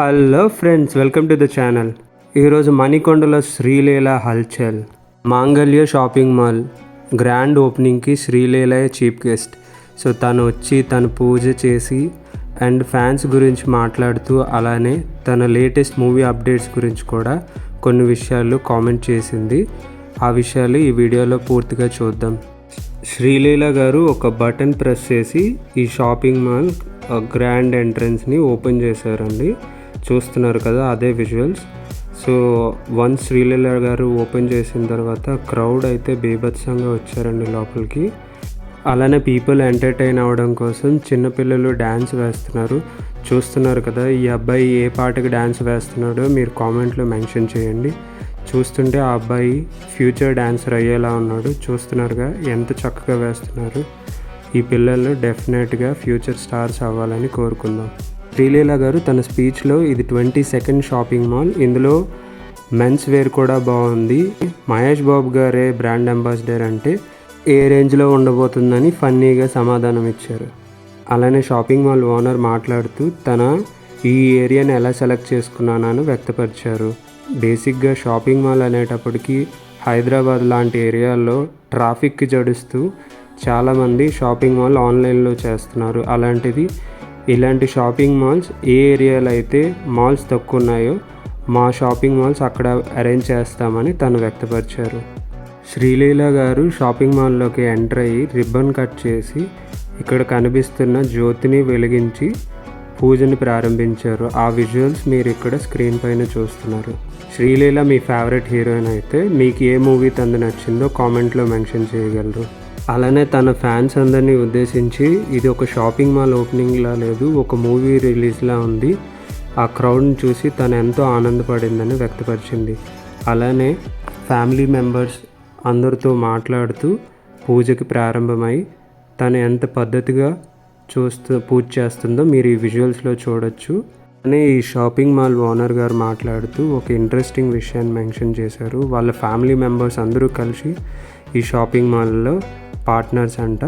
Hello friends welcome to the channel. ఈరోజు మణికొండలో శ్రీలీల హల్చల్ మాంగళ్య షాపింగ్ మాల్ గ్రాండ్ ఓపెనింగ్కి శ్రీలీల చీఫ్ గెస్ట్. సో తను వచ్చి తను పూజ చేసి అండ్ ఫ్యాన్స్ గురించి మాట్లాడుతూ అలానే తన లేటెస్ట్ మూవీ అప్డేట్స్ గురించి కూడా కొన్ని విషయాలు కామెంట్ చేసింది. ఆ విషయాలు ఈ వీడియోలో పూర్తిగా చూద్దాం. శ్రీలీల గారు ఒక బటన్ ప్రెస్ చేసి ఈ షాపింగ్ మాల్ గ్రాండ్ ఎంట్రన్స్ని ఓపెన్ చేశారండి. చూస్తున్నారు కదా అదే విజువల్స్ సో వన్స్ శ్రీలీల గారు ఓపెన్ చేసిన తర్వాత క్రౌడ్ అయితే బీభత్సంగా వచ్చారండి లోపలికి. అలానే పీపుల్ ఎంటర్టైన్ అవ్వడం కోసం చిన్నపిల్లలు డ్యాన్స్ వేస్తున్నారు. చూస్తున్నారు కదా ఈ అబ్బాయి ఏ పాటకి డ్యాన్స్ వేస్తున్నాడో మీరు కామెంట్లో మెన్షన్ చేయండి. చూస్తుంటే ఆ అబ్బాయి ఫ్యూచర్ డ్యాన్సర్ అయ్యేలా ఉన్నాడు. చూస్తున్నారుగా ఎంత చక్కగా వేస్తున్నారు. ఈ పిల్లలు డెఫినెట్గా ఫ్యూచర్ స్టార్స్ అవ్వాలని కోరుకుందాం. శ్రీలీల గారు తన స్పీచ్లో ఇది ట్వంటీ సెకండ్ షాపింగ్ మాల్. ఇందులో మెన్స్ వేర్ కూడా బాగుంది. మహేష్ బాబు గారే బ్రాండ్ అంబాసిడర్ అంటే ఏ రేంజ్లో ఉండబోతుందని ఫన్నీగా సమాధానం ఇచ్చారు. అలానే షాపింగ్ మాల్ ఓనర్ మాట్లాడుతూ తన ఈ ఏరియాని ఎలా సెలెక్ట్ చేసుకున్నానని వ్యక్తపరిచారు. బేసిక్గా షాపింగ్ మాల్ అనేటప్పటికి హైదరాబాద్ లాంటి ఏరియాల్లో ట్రాఫిక్కి జడుస్తూ చాలామంది షాపింగ్ మాల్ ఆన్లైన్లో చేస్తున్నారు. అలాంటిది ఇలాంటి షాపింగ్ మాల్స్ ఏ ఏరియాలో అయితే మాల్స్ తక్కువ ఉన్నాయో మా షాపింగ్ మాల్స్ అక్కడ అరేంజ్ చేస్తామని తను వ్యక్తపరిచారు. శ్రీలీల గారు షాపింగ్ మాల్లోకి ఎంటర్ అయ్యి రిబ్బన్ కట్ చేసి ఇక్కడ కనిపిస్తున్న జ్యోతిని వెలిగించి పూజని ప్రారంభించారు. ఆ విజువల్స్ మీరు ఇక్కడ స్క్రీన్ పైన చూస్తున్నారు. శ్రీలీల మీ ఫేవరెట్ హీరోయిన్ అయితే మీకు ఏ మూవీ తందు నచ్చిందో కామెంట్లో మెన్షన్ చేయగలరు. అలానే తన ఫ్యాన్స్ అందరినీ ఉద్దేశించి ఇది ఒక షాపింగ్ మాల్ ఓపెనింగ్లా లేదు ఒక మూవీ రిలీజ్లా ఉంది. ఆ క్రౌడ్ని చూసి తను ఎంతో ఆనందపడిందని వ్యక్తపరిచింది. అలానే ఫ్యామిలీ మెంబర్స్ అందరితో మాట్లాడుతూ పూజకి ప్రారంభమై తను ఎంత పద్ధతిగా చూస్తూ పూజ చేస్తుందో మీరు ఈ విజువల్స్లో చూడొచ్చు. అనే ఈ షాపింగ్ మాల్ ఓనర్ గారు మాట్లాడుతూ ఒక ఇంట్రెస్టింగ్ విషయాన్ని మెన్షన్ చేశారు. వాళ్ళ ఫ్యామిలీ మెంబర్స్ అందరూ కలిసి ఈ షాపింగ్ మాల్లో పార్ట్నర్స్ అంట.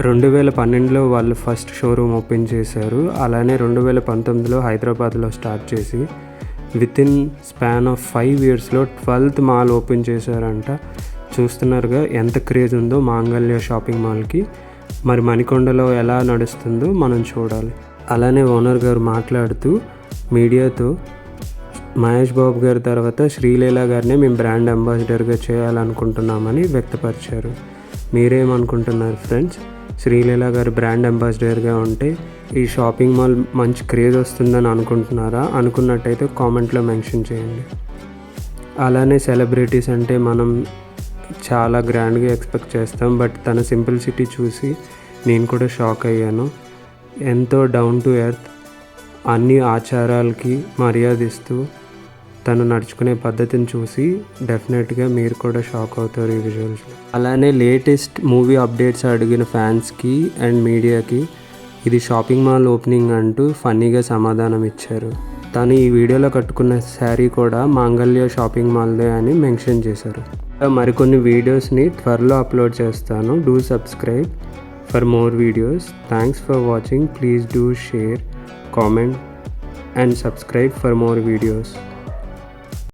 రెండు వేల పన్నెండులో వాళ్ళు ఫస్ట్ షోరూమ్ ఓపెన్ చేశారు. అలానే రెండు వేల పంతొమ్మిదిలో హైదరాబాద్లో స్టార్ట్ చేసి with in span of five ఇయర్స్లో ట్వెల్త్ మాల్ ఓపెన్ చేశారంట. చూస్తున్నారుగా ఎంత క్రేజ్ ఉందో మాంగళ్య షాపింగ్ మాల్కి. మరి మణికొండలో ఎలా నడుస్తుందో మనం చూడాలి. అలానే ఓనర్ గారు మాట్లాడుతూ మీడియాతో మహేష్ బాబు గారి తర్వాత శ్రీలీల గారిని మేము బ్రాండ్ అంబాసిడర్గా చేయాలనుకుంటున్నామని వ్యక్తపరిచారు. మీరేమనుకుంటున్నారు ఫ్రెండ్స్? శ్రీలీల గారు బ్రాండ్ అంబాసిడర్గా ఉంటే ఈ షాపింగ్ మాల్ మంచి క్రేజ్ వస్తుందని అనుకుంటున్నారా? అనుకున్నట్టయితే కామెంట్లో మెన్షన్ చేయండి. అలానే సెలబ్రిటీస్ అంటే మనం చాలా గ్రాండ్గా ఎక్స్పెక్ట్ చేస్తాం. బట్ తన సింప్లిసిటీ చూసి నేను కూడా షాక్ అయ్యాను. ఎంతో డౌన్ టు ఎర్త్ అన్ని ఆచారాలకి మర్యాదిస్తూ తను నడుచుకునే పద్ధతిని చూసి డెఫినెట్గా మీరు కూడా షాక్ అవుతారు ఈ విజువల్స్ అలానే లేటెస్ట్ మూవీ అప్డేట్స్ అడిగిన ఫ్యాన్స్కి అండ్ మీడియాకి ఇది షాపింగ్ మాల్ ఓపెనింగ్ అంటూ ఫన్నీగా సమాధానం ఇచ్చారు. తను ఈ వీడియోలో కట్టుకున్న శారీ కూడా మాంగళ్య షాపింగ్ మాల్దే అని మెన్షన్ చేశారు. మరికొన్ని వీడియోస్ని త్వరలో అప్లోడ్ చేస్తాను. Do subscribe for more videos. Thanks for watching. Please do share comment and subscribe for more videos.